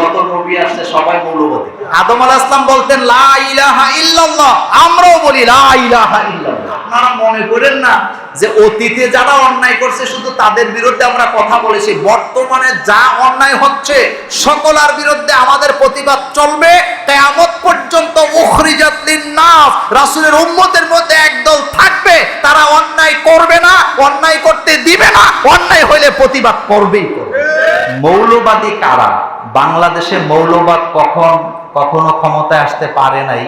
যত নবী আসছে সবাই মৌলবাদী। আদম আলাহ ইসলাম বলতেন লা ইলাহা ইল্লাল্লাহ। আমরাও বলি লা ইলাহা ইল্লাল্লাহ। আপনারা মনে করেন না যে অতীতে যারা অন্যায় করছে শুধু তাদের বিরুদ্ধে আমরা কথা বলেছি। বর্তমানে যা অন্যায় হচ্ছে সকলার বিরুদ্ধে আমাদের প্রতিবাদ চলবে। কিয়ামত পর্যন্ত উখরিজাত লিন-নাস রাসূলের উম্মতের মধ্যে একদল থাকবে। তারা অন্যায় করবে না অন্যায় করতে দিবে না অন্যায় হইলে প্রতিবাদ করবেই করবে। মৌলবাদী কারা? বাংলাদেশে মৌলবাদ কখন, কখনো ক্ষমতায় আসতে পারে নাই,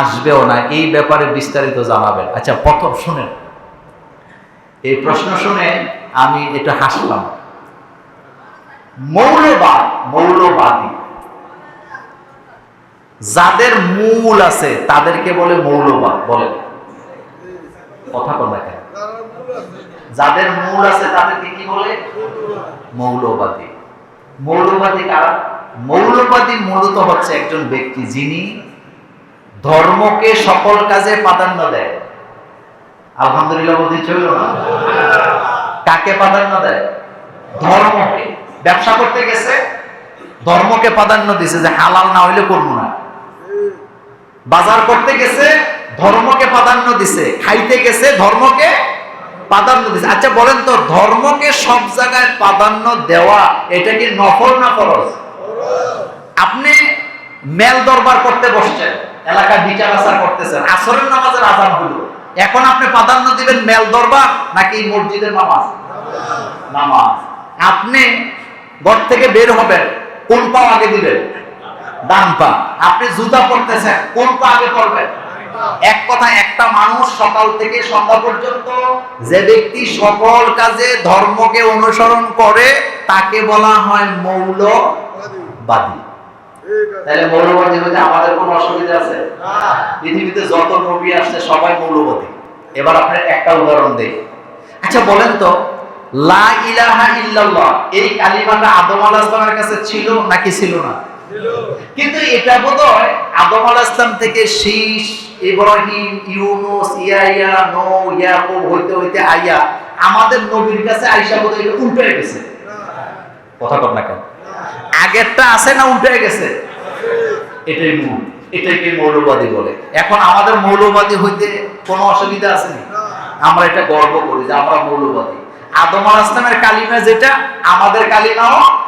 আসবেও না, এই ব্যাপারে বিস্তারিত জানাবেন। আচ্ছা প্রথম শুনেন। এই প্রশ্ন শুনে আমি এটা হাসলাম। মৌলবাদ, মৌলবাদী। যাদের মূল আছে, তাদেরকে বলে মৌলবাদ বলে কথা বল যাদের মূল আছে, তাদেরকে কি বলে? মৌলবাদী। মৌলবাদী কারা? মৌলবাদী মূলত হচ্ছে একজন ব্যক্তি যিনি ধর্মকে সকল কাজে প্রাধান্য দেয়। আলহামদুলিল্লাহ বলতে চলল না? কাকে প্রাধান্য দেয়? ধর্মকে। ব্যবসা করতে গেছে, ধর্মকে প্রাধান্য দিছে যে হালাল না হইলে করব না। বাজার করতে গেছে, ধর্মকে প্রাধান্য দিছে, খাইতে গেছে, ধর্মকে প্রাধান্য দিছে। আচ্ছা বলেন তো, ধর্মকে সব জায়গায় প্রাধান্য দেওয়া, এটা কি নফল না ফরজ? আপনি মেল দরবার করতে বসছেন এলাকা বিচার আচার করতেছেন, আসরের নামাজের আজান হলো। এখন আপনি প্রাধান্য দিবেন মেল দরবার নাকি মসজিদের নামাজ? নামাজ। আপনি ঘর থেকে বের হবেন, কোন পা আগে দিবেন? ডান পা। আপনি জুতা পরতেছেন, কোন পা আগে পরবেন? এক কথা, একটা মানুষ সকাল থেকে সন্ধ্যা পর্যন্ত যে ব্যক্তি সকল কাজে ধর্মকে অনুসরণ করে, তাকে বলা হয় মৌলবাদী। তাহলে মৌলবাদী আমাদের কোনো অসুবিধা আছে? পৃথিবীতে যত নবী আসছে, সবাই মৌলবাদী। এবার আপনার একটা উদাহরণ দেই। আচ্ছা বলেন তো, লা ইলাহা ইল্লাল্লাহ, এই কালিমাটা আদম আলাইহিস কাছে ছিল নাকি ছিল না? কিন্তু এটা বোধহয় আদম আলাইহিস সালাম থেকে শীষ ইব্রাহিম ইউনুস ইয়াইয়া নো ইয়াকুব হইতে হইতে আইয়া আমাদের নবীর কাছে আইসা বোধহয় এটা উল্টে গেছে। কথা কর না কেন? আগেরটা আছে না উল্টে গেছে? এটাই মূল এটাকে মৌলবাদী বলে। এখন আমাদের মৌলবাদী হইতে কোনো অসুবিধা আছে না আমরা এটা গর্ব করি যে আমরা মৌলবাদী। আদম আল আসলামের কালিমা যেটা আমাদের কালিমাও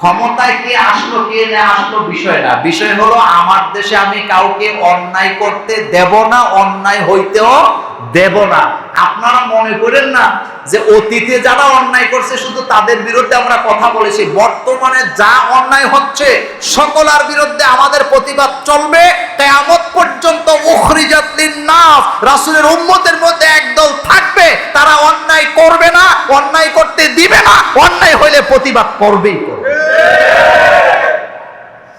ক্ষমতায় কে আসলো, কে না আসলো বিষয় না। বিষয় হলো, আমার দেশে আমি কাউকে অন্যায় করতে দেব না, অন্যায় হইতেও দেব না। আপনারা মনে করেন না যে অতীতে যারা অন্যায় করছে, শুধু তাদের বিরুদ্ধে আমরা কথা বলেছি। বর্তমানে যা অন্যায় হচ্ছে, সকলার বিরুদ্ধে আমাদের প্রতিবাদ চলবে। কিয়ামত পর্যন্ত উখরিজাত লিন-নাস, রাসূলের উম্মতের মধ্যে একদল থাকবে। তারা অন্যায় করবে না, অন্যায় করতে দিবে না, অন্যায় হইলে প্রতিবাদ করবেই করবে।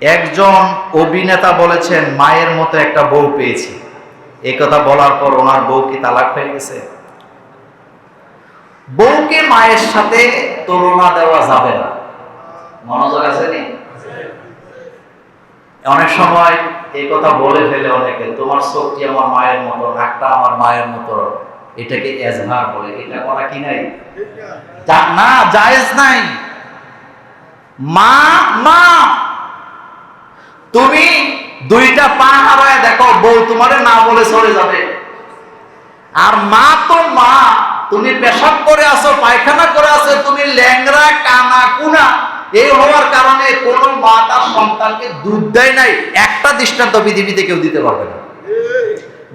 একজন অভিনেতা বলেছেন মায়ের মতো একটা বউ পেয়েছি। এই কথা বলার পর ওনার বউ কি তালাক হয়ে গেছে? বউকে মায়ের সাথে তুলনা দেওয়া যাবে না। মনোযোগ আছে নি? অনেক সময় এই কথা বলে ফেলে অনেকে তোমার চোখটি আমার মায়ের মতো? নাকটা আমার মায়ের মতো? এটাকে এজহার বলে। এটা করা কি নাই? না জায়েজ নাই। মা মা তুমি দুইটা পা হারায় দেখো, বউ তোমারে না বলে চলে যাবে। আর মা তো মা, তুমি পেশাব করে আসো পায়খানা করে আসো তুমি ল্যাংরা কানা, কুনা। এই হওয়ার কারণে কোন মা তার সন্তানকে দুধ দেয় নাই। একটা দৃষ্টান্ত পৃথিবীতে কেউ দিতে পারবে না।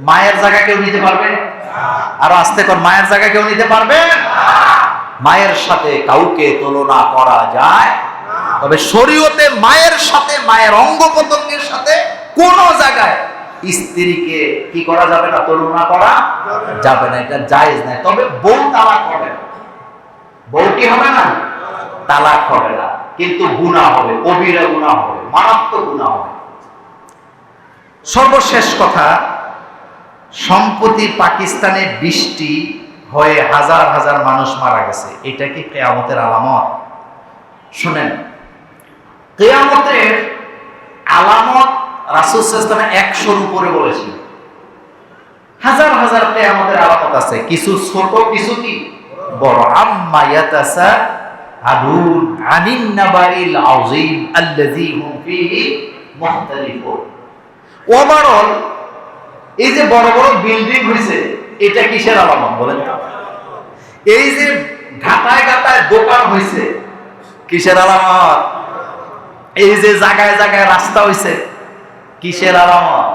মায়ের জায়গা কেউ নিতে পারবে? আর আস্তে কর, মায়ের জায়গা কেউ নিতে পারবে? মায়ের সাথে কাউকে তুলনা করা যায় তবে শরীয়তে মায়ের সাথে, মায়ের অঙ্গ প্রত্যঙ্গের সাথে কোন জায়গায় স্ত্রীকে কি করা যাবে না তুলনা করা যাবে না, এটা জায়েজ নাই তবে বউ তালাক হবে না। বউ কি হবে না? তালাক হবে না। কিন্তু গুনাহ হবে, কবিরা গুনাহ হবে, মারাত্মক গুনাহ হবে। সর্বশেষ কথা, সম্প্রতি পাকিস্তানে বৃষ্টি হয়ে হাজার হাজার মানুষ মারা গেছে। এটা কি কেয়ামতের আলামত? শুনেন কেয়ামতের আলামত রাসুসামে একশোর উপরে বলেছিল। হাজার হাজার কেয়ামতের আলামত আছে। কিছু ছোট, কিছু কি? বড়। আম্মা ইয়াতাসা আদুন আনিন নাবাইল আযীম আল্লাযী হুম ফীহি মুখতালিফুন। ওভারঅল এই যে বড় বড় বিল্ডিং হয়েছে এটা কিসের আলামত বলেন? এই যে ঘাটায় ঘাটায় দোকান হয়েছে কিসের আলামত? এই যে জায়গায় জায়গায় রাস্তা হয়েছে কিসের আলামত?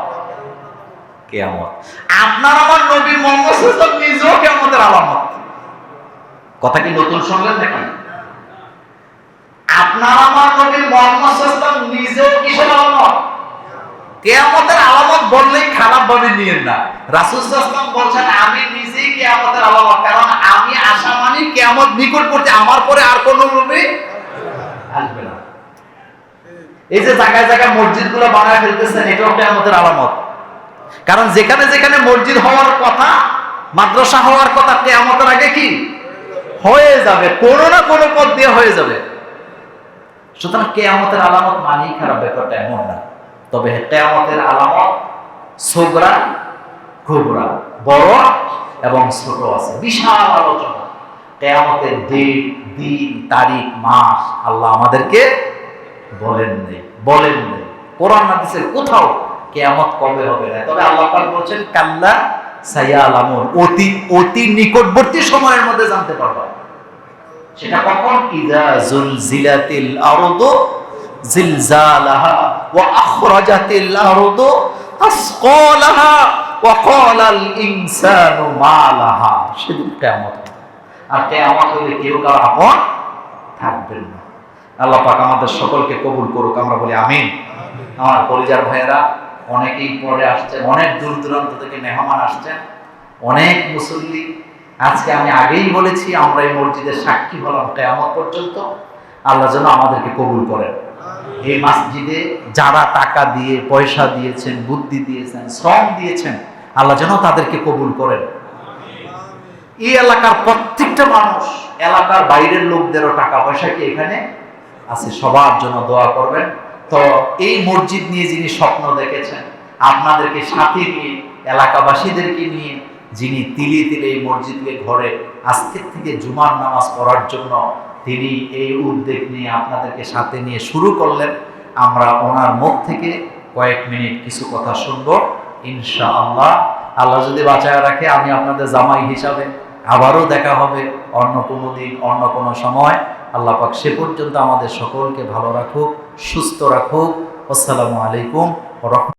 কেয়ামত। আপনার আমার নবী মোহাম্মদ নিজেও কেয়ামতের আলামত। কথা কি নতুন শুনলেন নাকি? আপনার আমার নবী মোহাম্মদ নিজেও কিসের আলামত? কেয়ামতের আলামত বললেই খারাপ ভাবে নিয়েন না। রাসূল বলছেন, আমি নিজেই কেয়ামতের আলামত, কারণ আমি আশা মানি কেয়ামত নিকটবর্তী, আমার পরে আর কোনো নবী এই যে জায়গায় জায়গায় মসজিদগুলো বানায় ফেলতেছেন, এটাও কেয়ামতের আলামত। কারণ যেখানে যেখানে মসজিদ হওয়ার কথা, মাদ্রাসা হওয়ার কথা, কেয়ামতের আগে কি? হয়ে যাবে, কোনো না কোনো পথ দিয়ে হয়ে যাবে। সুতরাং কেয়ামতের আলামত মানেই খারাপ, ব্যাপারটা এমন না। তবে কেয়ামতের আলামত সোগরা খুবরা বড় এবং ছোট আছে। বিশাল আলোচনা। কেয়ামতের দিন দিন, তারিখ, মাস, আল্লাহ আমাদেরকে বলেন নেই বলেন নেই কোরআন হাদিসের কোথাও কেয়ামত কবে হবে না। তবে আল্লাহ পাক বলছেন, কাল্লা অতি অতি নিকটবর্তী সময়ের মধ্যে জানতে পারবা। সেটা কখন? জুলজিলাতিল জিলজালাহা ওয়া আখরাজাতিল আসকালাহা ওয়া ইনসানু মা লাহা সেদিন কিয়ামত আর কিয়ামত হলে কেউ কারও আপন থাকবেন না। আল্লাহ পাক আমাদের সকলকে কবুল করুক, আমরা বলি আমিন। আমার পরিজার ভাইয়েরা, অনেকেই পরে আসছেন, অনেক দূর দূরান্ত থেকে মেহমান আসছেন, অনেক মুসল্লি। আজকে আমি আগেই বলেছি, আমরা এই মসজিদের সাক্ষী হলাম কেয়ামত পর্যন্ত। আল্লাহ যেন আমাদেরকে কবুল করেন। এই মসজিদে যারা টাকা দিয়ে, পয়সা দিয়েছেন, বুদ্ধি দিয়েছেন, শ্রম দিয়েছেন, আল্লাহ যেন তাদেরকে কবুল করেন। এই এলাকার প্রত্যেকটা মানুষ, এলাকার বাইরের লোকদেরও টাকা পয়সা কি এখানে? আছে, সবার জন্য দোয়া করবেন। তো এই মসজিদ নিয়ে যিনি স্বপ্ন দেখেছেন, আপনাদেরকে সাথে নিয়ে, এলাকাবাসীদেরকে নিয়ে যিনি তিলে তিলে এই মসজিদকে ঘরে আজকের থেকে জুমার নামাজ পড়ার জন্য তিনি এই উদ্যোগ নিয়ে আপনাদেরকে সাথে নিয়ে শুরু করলেন। আমরা ওনার মুখ থেকে কয়েক মিনিট কিছু কথা শুনব, ইনশাআল্লাহ। আল্লাহ যদি বাঁচায় রাখে, আমি আপনাদের জামাই হিসাবে আবারও দেখা হবে অন্য কোনো দিন, অন্য কোনো সময়। আল্লাহ পাক সে পর্যন্ত আমাদের সকলকে ভালো রাখুক সুস্থ রাখুক। আসসালামু আলাইকুম রহমতুল্লাহ।